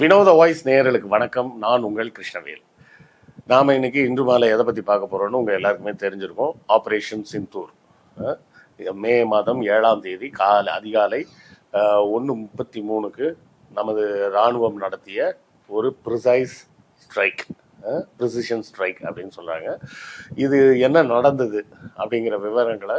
வினோத வாய்ஸ் நேயர்களுக்கு வணக்கம். நான் உங்கள் கிருஷ்ணவேல். நாம் இன்னைக்கு இன்று மாலை எதை பற்றி பார்க்க போகிறோன்னு உங்கள் எல்லாருக்குமே தெரிஞ்சிருக்கும். ஆப்ரேஷன் சிந்தூர் மே மாதம் ஏழாம் தேதி காலை அதிகாலை ஒன்று முப்பத்தி மூணுக்கு நமது இராணுவம் நடத்திய ஒரு ப்ரிசைஸ் ஸ்ட்ரைக் ப்ரிசிஷன் ஸ்ட்ரைக் அப்படின்னு சொல்கிறாங்க இது என்ன நடந்தது அப்படிங்கிற விவரங்களை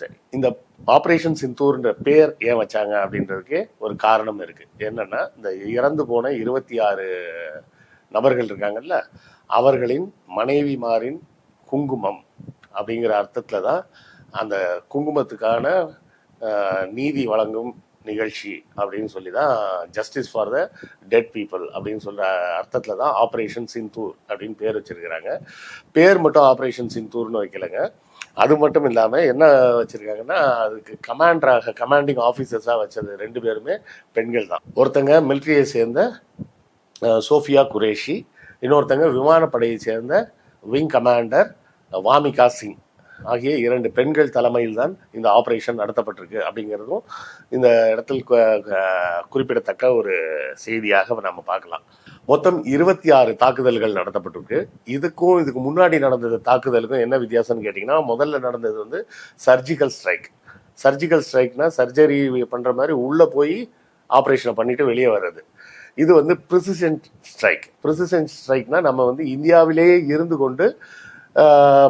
சரி. இந்த ஆப்ரேஷன் சிந்தூர்ன்ற பேர் ஏன் வச்சாங்க அப்படின்றதுக்கு ஒரு காரணம் இருக்கு. என்னன்னா இந்த இறந்து போன இருபத்தி ஆறு நபர்கள் இருக்காங்கல்ல அவர்களின் மனைவிமாரின் குங்குமம் அப்படிங்கிற அர்த்தத்தில் தான் அந்த குங்குமத்துக்கான நீதி வழங்கும் நிகழ்ச்சி அப்படின்னு சொல்லி தான் justice for the dead people அப்படின்னு சொல்கிற அர்த்தத்தில் தான் ஆப்ரேஷன் சிந்தூர் அப்படின்னு பேர் வச்சிருக்கிறாங்க. பேர் மட்டும் ஆப்ரேஷன் சிந்தூர்னு வைக்கலைங்க. அது மட்டும் இல்லாமல் என்ன வச்சுருக்காங்கன்னா அதுக்கு கமாண்டராக கமாண்டிங் ஆஃபீஸர்ஸாக வச்சது ரெண்டு பேருமே பெண்கள் தான். ஒருத்தங்க மிலிட்ரியை சேர்ந்த சோஃபியா குரேஷி இன்னொருத்தங்க விமானப்படையை சேர்ந்த விங் கமாண்டர் வாமிகா சிங் ஆகிய இரண்டு பெண்கள் தலைமையில் தான் இந்த ஆபரேஷன் நடத்தப்பட்டிருக்கு அப்படிங்கிறதும் இந்த இடத்தில் குறிப்பிடத்தக்க ஒரு செய்தியாக நம்ம பார்க்கலாம். மொத்தம் இருபத்தி ஆறு தாக்குதல்கள் நடத்தப்பட்டிருக்கு. இதுக்கும் இதுக்கு முன்னாடி நடந்தது தாக்குதலுக்கும் என்ன வித்தியாசம்னு கேட்டிங்கன்னா முதல்ல நடந்தது வந்து சர்ஜிக்கல் ஸ்ட்ரைக் சர்ஜிக்கல் ஸ்ட்ரைக்னா சர்ஜரி பண்ணுற மாதிரி உள்ளே போய் ஆப்ரேஷனை பண்ணிவிட்டு வெளியே வர்றது. இது வந்து ப்ரிசிஷன் ஸ்ட்ரைக் ப்ரிசிஷன் ஸ்ட்ரைக்னா நம்ம வந்து இந்தியாவிலேயே இருந்து கொண்டு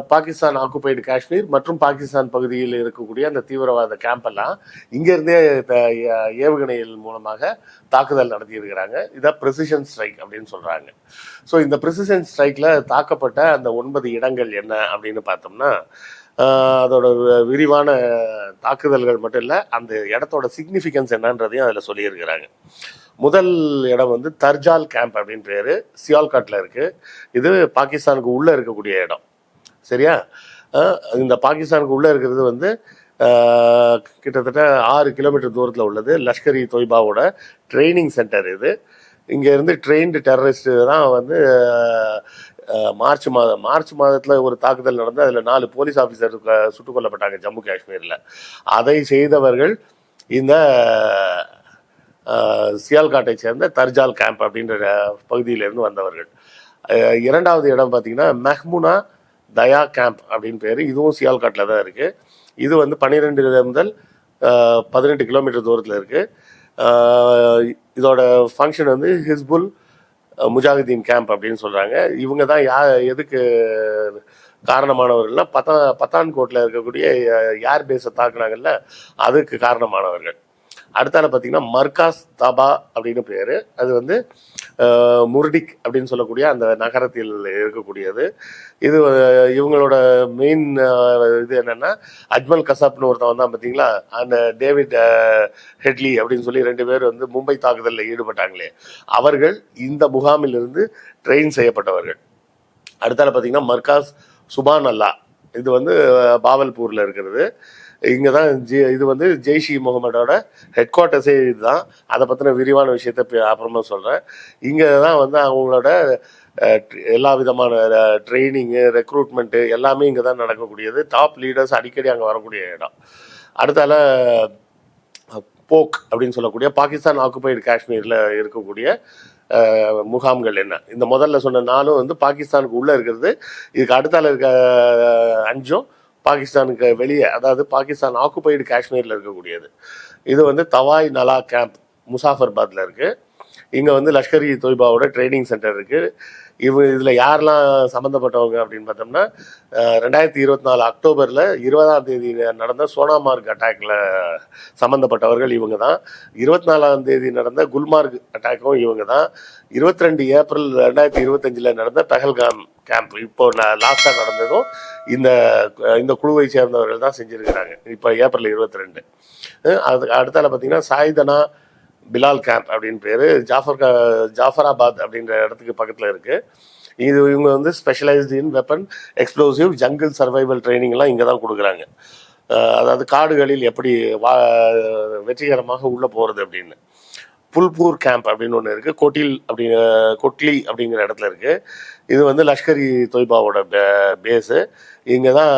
பாகிஸ்தான் ஆக்குபைடு காஷ்மீர் மற்றும் பாகிஸ்தான் பகுதியில் இருக்கக்கூடிய அந்த தீவிரவாத கேம்ப் எல்லாம் இங்கேருந்தே ஏவுகணைகள் மூலமாக தாக்குதல் நடத்தியிருக்கிறாங்க. இதை ப்ரெசிஷன் ஸ்ட்ரைக் அப்படின்னு சொல்கிறாங்க ஸோ இந்த ப்ரெசிஷன் ஸ்ட்ரைக்கில் தாக்கப்பட்ட அந்த ஒன்பது இடங்கள் என்ன அப்படின்னு பார்த்தோம்னா அதோட வி- விரிவான தாக்குதல்கள் மட்டும் இல்லை அந்த இடத்தோட சிக்னிஃபிகன்ஸ் என்னன்றதையும் அதில் சொல்லியிருக்கிறாங்க. முதல் இடம் வந்து தர்ஜால் கேம்ப் அப்படின்னு பேர். சியால்காட்டில் இருக்குது இது பாகிஸ்தானுக்கு உள்ளே இருக்கக்கூடிய இடம். சரியா? இந்த பாகிஸ்தானுக்கு உள்ளே இருக்கிறது வந்து கிட்டத்தட்ட ஆறு கிலோமீட்டர் தூரத்தில் உள்ளது லஷ்கர் இ தொய்பாவோட ட்ரைனிங் சென்டர் இது. இங்கேருந்து ட்ரெயின்டு டெரரிஸ்ட்டு தான் வந்து மார்ச் மாதம் மார்ச் மாதத்தில் ஒரு தாக்குதல் நடந்து அதில் நாலு போலீஸ் ஆஃபீஸர் சுட்டுக் கொல்லப்பட்டாங்க ஜம்மு காஷ்மீரில். அதை செய்தவர்கள் இந்த சியால்காட்டை சேர்ந்த தர்ஜால் கேம்ப் அப்படின்ற பகுதியிலிருந்து வந்தவர்கள். இரண்டாவது இடம் பார்த்தீங்கன்னா மெஹ்முனா தயா கேம்ப் அப்படின்னு பேர். இதுவும் சியால்காட்டில் தான் இருக்குது இது வந்து பன்னிரெண்டு முதல் பதினெட்டு கிலோமீட்டர் தூரத்தில் இருக்குது இதோட ஃபங்க்ஷன் வந்து ஹிஸ்புல் முஜாஹிதீன் கேம்ப் அப்படின்னு சொல்கிறாங்க இவங்க தான் யா எதுக்கு காரணமானவர்கள்னா பத்தா பத்தான்கோட்டில் இருக்கக்கூடிய யார் பேஸை தாக்குனாங்கல்ல அதுக்கு காரணமானவர்கள். அடுத்தால பார்த்தீங்கன்னா மர்காஸ் தபா அப்படின்னு பேர். அது வந்து முர்டிக் அப்படின்னு சொல்லக்கூடிய அந்த நகரத்தில் இருக்கக்கூடியது. இது இவங்களோட மெயின் இது என்னன்னா அஜ்மல் கசாப்னு ஒருத்தன் வந்தான் பார்த்தீங்களா? அந்த டேவிட் ஹெட்லி அப்படின்னு சொல்லி ரெண்டு பேர் வந்து மும்பை தாக்குதலில் ஈடுபட்டாங்களே. அவர்கள் இந்த முகாமில் இருந்து ட்ரெயின் செய்யப்பட்டவர்கள். அடுத்தால பார்த்தீங்கன்னா மர்காஸ் சுபான் அல்லா இது வந்து பாவல்பூரில் இருக்கிறது. இங்கே தான் ஜி இது வந்து ஜெய்ஷி முகமதோட ஹெட் குவார்ட்டர்ஸே இதுதான். அதை பற்றின விரிவான விஷயத்த அப்புறமா சொல்கிறேன் இங்கே தான் வந்து அவங்களோட எல்லா விதமான ட்ரைனிங்கு ரெக்ரூட்மெண்ட்டு எல்லாமே இங்கே தான் நடக்கக்கூடியது. டாப் லீடர்ஸ் அடிக்கடி அங்கே வரக்கூடிய இடம். அடுத்தால போக் அப்படின்னு சொல்லக்கூடிய பாகிஸ்தான் ஆக்குபைடு காஷ்மீரில் இருக்கக்கூடிய முகாம்கள் என்ன? இந்த முதல்ல சொன்ன நாலும் வந்து பாகிஸ்தானுக்கு உள்ளே இருக்கிறது. இதுக்கு அடுத்தால இருக்க அஞ்சும் பாகிஸ்தானுக்கு வெளியே அதாவது பாகிஸ்தான் ஆக்குபைடு காஷ்மீரில் இருக்கக்கூடியது. இது வந்து தவாய் நலா கேம்ப் முசாஃபர்பாத்தில் இருக்குது இங்கே வந்து லஷ்கர் இ தொய்பாவோட ட்ரைனிங் சென்டர் இருக்குது இவ இதில் யாரெல்லாம் சம்மந்தப்பட்டவங்க அப்படின்னு பார்த்தோம்னா ரெண்டாயிரத்தி இருபத்தி நாலு அக்டோபரில் இருபதாம் தேதி நடந்த சோனாமார்க் அட்டாக்ல சம்மந்தப்பட்டவர்கள் இவங்க தான் இருபத்தி நாலாம் தேதி நடந்த குல்மார்க் அட்டாக்கும் இவங்க தான் இருபத்தி ரெண்டு ஏப்ரல் ரெண்டாயிரத்தி இருபத்தஞ்சில் நடந்த பெஹல்காம் கேம்ப் இப்போ லாஸ்ட்டாக நடந்ததும் இந்த இந்த குழுவை சேர்ந்தவர்கள் தான் செஞ்சுருக்கிறாங்க. இப்போ ஏப்ரல் இருபத்தி ரெண்டு. அது அடுத்தால பார்த்தீங்கன்னா சாய்தனா பிலால் கேம்ப் அப்படின்னு பேர். ஜாஃபர் கா- ஜாஃபராபாத் அப்படின்ற இடத்துக்கு பக்கத்தில் இருக்குது இது இவங்க வந்து specialised in weapon explosive jungle survival ட்ரைனிங்லாம் இங்கே தான் கொடுக்குறாங்க. அதாவது காடுகளில் எப்படி வா வெற்றிகரமாக உள்ளே போகிறது அப்படின்னு. புல்பூர் கேம்ப் அப்படின்னு ஒன்று இருக்குது கொட்டில் அப்படிங்கிற கொட்லி அப்படிங்கிற இடத்துல இருக்குது இது வந்து லஷ்கர் இ தொய்பாவோட பே பேஸு இங்கே தான்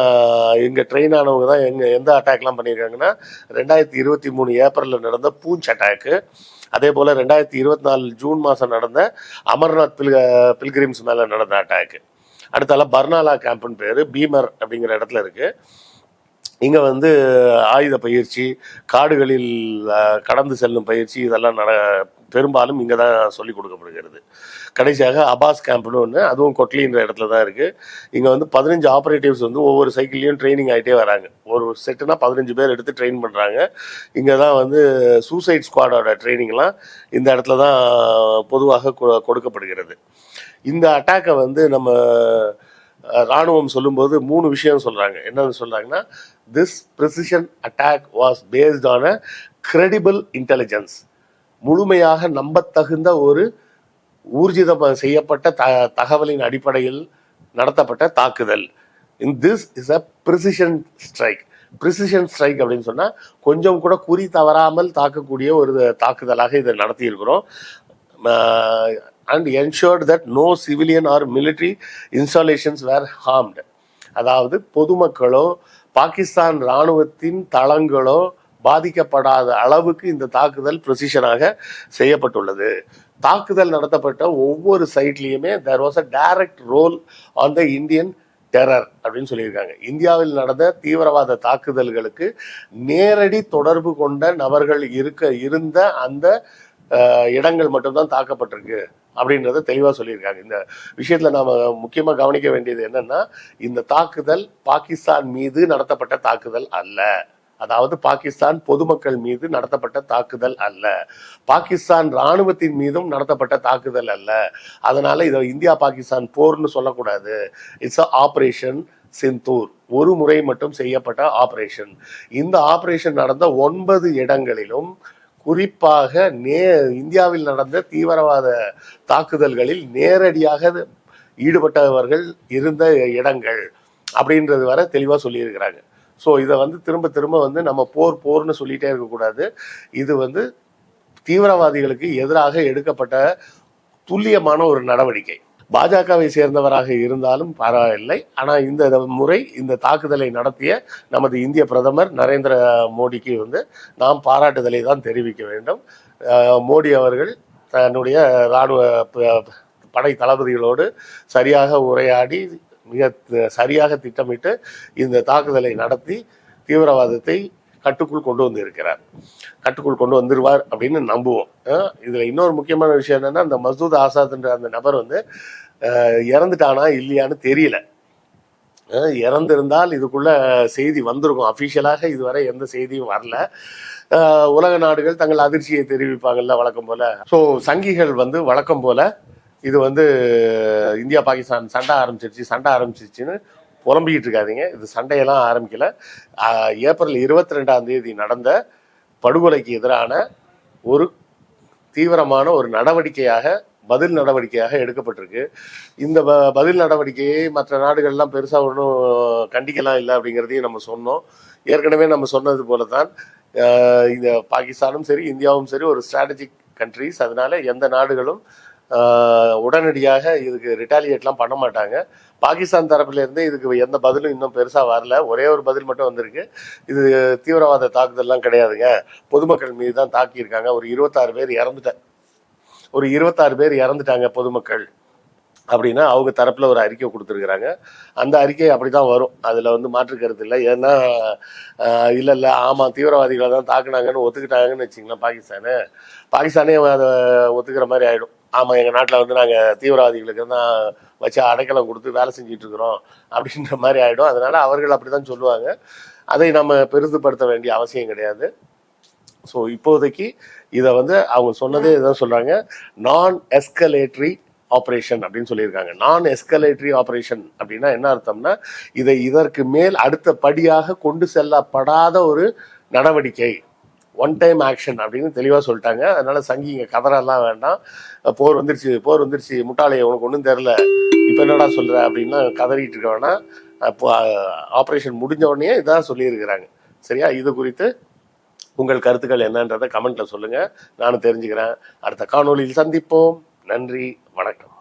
இங்கே ட்ரெயின் ஆனவங்க தான் எங்கே எந்த அட்டாக்லாம் பண்ணியிருக்காங்கன்னா ரெண்டாயிரத்தி இருபத்தி மூணு ஏப்ரலில் நடந்த பூஞ்ச் அட்டாக்கு அதே போல் ரெண்டாயிரத்தி இருபத்தி நாலு ஜூன் மாதம் நடந்த அமர்நாத் பில் பில்கிரிம்ஸ் மேலே நடந்த அட்டாக்கு அடுத்தால பர்னாலா கேம்ப்னு பேர். பீமர் அப்படிங்கிற இடத்துல இருக்குது இங்கே வந்து ஆயுத பயிற்சி காடுகளில் கடந்து செல்லும் பயிற்சி இதெல்லாம் நட பெரும்பாலும் இங்கே தான் சொல்லிக் கொடுக்கப்படுகிறது. கடைசியாக அபாஸ் கேம்ப்னு ஒன்று அதுவும் கொட்லின்ற இடத்துல தான் இருக்குது இங்கே வந்து பதினஞ்சு ஆப்ரேட்டிவ்ஸ் வந்து ஒவ்வொரு சைக்கிள்லேயும் ட்ரைனிங் ஆகிட்டே வராங்க. ஒரு செட்டுனா பதினஞ்சு பேர் எடுத்து ட்ரெயின் பண்ணுறாங்க இங்கே தான் வந்து சூசைட் ஸ்குவாடோட ட்ரைனிங்லாம் இந்த இடத்துல தான் பொதுவாக கொ- கொடுக்கப்படுகிறது. இந்த அட்டாக்கை வந்து நம்ம ராணுவம் சொல்லும்போது மூணு விஷயம் சொல்கிறாங்க என்னன்னு சொல்கிறாங்கன்னா this precision attack was based on a credible intelligence முழுமையாக நம்பத்தகுந்த ஒரு ஊர்ஜிதம் செய்யப்பட்ட த தகவலின் அடிப்படையில் நடத்தப்பட்ட தாக்குதல். In this is a precision strike precision strike அப்படின்னு சொன்னால் கொஞ்சம் கூட குறி தவறாமல் தாக்கக்கூடிய ஒரு தாக்குதலாக இதை நடத்தியிருக்கிறோம். And ensured that no civilian or military installations were harmed அதாவது பொதுமக்களோ பாகிஸ்தான் இராணுவத்தின் தளங்களோ பாதிக்கப்படாத அளவுக்கு இந்த தாக்குதல் ப்ரொசிஷனாக செய்யப்பட்டுள்ளது. தாக்குதல் நடத்தப்பட்ட ஒவ்வொரு சைட்லேயுமே there was a direct role on the Indian terror அப்படின்னு சொல்லியிருக்காங்க. இந்தியாவில் நடந்த தீவிரவாத தாக்குதல்களுக்கு நேரடி தொடர்பு கொண்ட நபர்கள் இருக்க இருந்த அந்த இடங்கள் மட்டும்தான் தாக்கப்பட்டிருக்கு. அப்படின்றத தெளிவாக சொல்லியிருக்காங்க. இந்த விஷயத்தில் நாம் முக்கியமாக கவனிக்க வேண்டியது என்னன்னா இந்த தாக்குதல் பாகிஸ்தான் மீது நடத்தப்பட்ட தாக்குதல் அல்ல. அதாவது பாகிஸ்தான் பொதுமக்கள் மீது நடத்தப்பட்ட தாக்குதல் அல்ல. பாகிஸ்தான் இராணுவத்தின் மீதும் நடத்தப்பட்ட தாக்குதல் அல்ல. அதனால இதை இந்தியா பாகிஸ்தான் போர்னு சொல்லக்கூடாது. It's a operation Sindoor. ஒரு முறை மட்டும் செய்யப்பட்ட ஆபரேஷன் இந்த ஆபரேஷன் நடந்த ஒன்பது இடங்களிலும் குறிப்பாக நே இந்தியாவில் நடந்த தீவிரவாத தாக்குதல்களில் நேரடியாக ஈடுபட்டவர்கள் இருந்த இடங்கள் அப்படின்றது வர தெளிவாக சொல்லியிருக்கிறாங்க. ஸோ இதை வந்து திரும்ப திரும்ப வந்து நம்ம போர் போர்னு சொல்லிட்டே இருக்கக்கூடாது. இது வந்து தீவிரவாதிகளுக்கு எதிராக எடுக்கப்பட்ட துல்லியமான ஒரு நடவடிக்கை. பாஜகவை சேர்ந்தவராக இருந்தாலும் பரவாயில்லை. ஆனால் இந்த முறை இந்த தாக்குதலை நடத்திய நமது இந்திய பிரதமர் நரேந்திர மோடிக்கு வந்து நாம் பாராட்டுதலை தான் தெரிவிக்க வேண்டும். மோடி அவர்கள் தன்னுடைய இராணுவ ப- படை தளபதிகளோடு சரியாக உரையாடி மிக சரியாக திட்டமிட்டு இந்த தாக்குதலை நடத்தி தீவிரவாதத்தை கட்டுக்குள் கொண்டு வந்து இருக்கிறார் கட்டுக்குள் கொண்டு வந்துருவார் அப்படின்னு நம்புவோம். அஹ் இதுல இன்னொரு முக்கியமான விஷயம் என்னன்னா அந்த மசூத் ஆசாத்ன்ற அந்த நபர் வந்து இறந்துட்டானா இல்லையான்னு தெரியல. இறந்திருந்தால் இதுக்குள்ள செய்தி வந்திருக்கும். அஃபிஷியலாக இதுவரை எந்த செய்தியும் வரல. உலக நாடுகள் தங்கள் அதிர்ச்சியை தெரிவிப்பாங்கல்ல வழக்கம் போல. ஸோ சங்கிகள் வந்து வழக்கம் போல இது வந்து இந்தியா பாகிஸ்தான் சண்டை ஆரம்பிச்சிருச்சு சண்டை ஆரம்பிச்சிருச்சுன்னு புலம்பிக்கிட்டு இருக்காதீங்க. இது சண்டையெல்லாம் ஆரம்பிக்கல. ஏப்ரல் இருபத்தி ரெண்டாம் தேதி நடந்த படுகொலைக்கு எதிரான ஒரு தீவிரமான ஒரு நடவடிக்கையாக பதில் நடவடிக்கையாக எடுக்கப்பட்டிருக்கு. இந்த ப- பதில் நடவடிக்கையை மற்ற நாடுகள்லாம் பெருசாக ஒன்றும் கண்டிக்கலாம் இல்லை அப்படிங்கிறதையும் நம்ம சொன்னோம். ஏற்கனவே நம்ம சொன்னது போல தான் இந்த பாகிஸ்தானும் சரி இந்தியாவும் சரி ஒரு ஸ்ட்ராட்டஜிக் கண்ட்ரிஸ் அதனால எந்த நாடுகளும் உடனடியாக இதுக்கு ரிட்டாலியேட்லாம் பண்ண மாட்டாங்க. பாகிஸ்தான் தரப்புல இருந்து இதுக்கு எந்த பதிலும் இன்னும் பெருசா வரல. ஒரே ஒரு பதில் மட்டும் வந்திருக்கு. இது தீவிரவாத தாக்குதல்லாம் கிடையாதுங்க. பொதுமக்கள் மீது தான் தாக்கியிருக்காங்க. ஒரு இருபத்தாறு பேர் இறந்துட்ட ஒரு இருபத்தாறு பேர் இறந்துட்டாங்க பொதுமக்கள் அப்படின்னா அவங்க தரப்புல ஒரு அறிக்கை கொடுத்துருக்குறாங்க. அந்த அறிக்கை அப்படி தான் வரும். அதில் வந்து மாற்று கருத்து இல்லை. ஏன்னா ஆஹ் இல்ல இல்ல ஆமாம் தீவிரவாதிகளை தான் தாக்குனாங்கன்னு ஒத்துக்கிட்டாங்கன்னு வச்சிங்களேன் பாகிஸ்தானு. பாகிஸ்தானே அதை ஒத்துக்கிற மாதிரி ஆயிடும். ஆமாம் எங்கள் நாட்டில் வந்து நாங்கள் தீவிரவாதிகளுக்கு தான் வச்சு அடைக்கலம் கொடுத்து வேலை செஞ்சுட்டு இருக்கிறோம் அப்படின்ற மாதிரி ஆயிடும். அதனால அவர்கள் அப்படி தான் சொல்லுவாங்க. அதை நம்ம பெரிதுபடுத்த வேண்டிய அவசியம் கிடையாது. ஸோ இப்போதைக்கு இதை வந்து அவங்க சொன்னதே இதான் சொல்றாங்க. நான் எஸ்கலேட்ரி ஆப்ரேஷன் அப்படின்னு சொல்லியிருக்காங்க. நான் எஸ்கலேட்டரி ஆப்ரேஷன் அப்படின்னா என்ன அர்த்தம்னா இதை இதற்கு மேல் அடுத்த படியாக கொண்டு செல்லப்படாத ஒரு நடவடிக்கை. ஒன் டைம் ஆக்ஷன் அப்படின்னு தெளிவாக சொல்லிட்டாங்க. அதனால சங்கி இங்கே கதறெல்லாம் வேண்டாம். போர் வந்துருச்சு போர் வந்துருச்சு முட்டாளையை உனக்கு ஒன்றும் தெரில இப்போ என்னடா சொல்கிற அப்படின்னா கதறிட்டு இருக்க வேணாம். அப்போ ஆப்ரேஷன் முடிஞ்ச உடனே இதான் சொல்லியிருக்கிறாங்க. சரியா? இது குறித்து உங்கள் கருத்துக்கள் என்னன்றதை கமெண்ட்ல சொல்லுங்க. நானும் தெரிஞ்சுக்கிறேன். அடுத்த காணொளியில் சந்திப்போம். நன்றி வணக்கம்.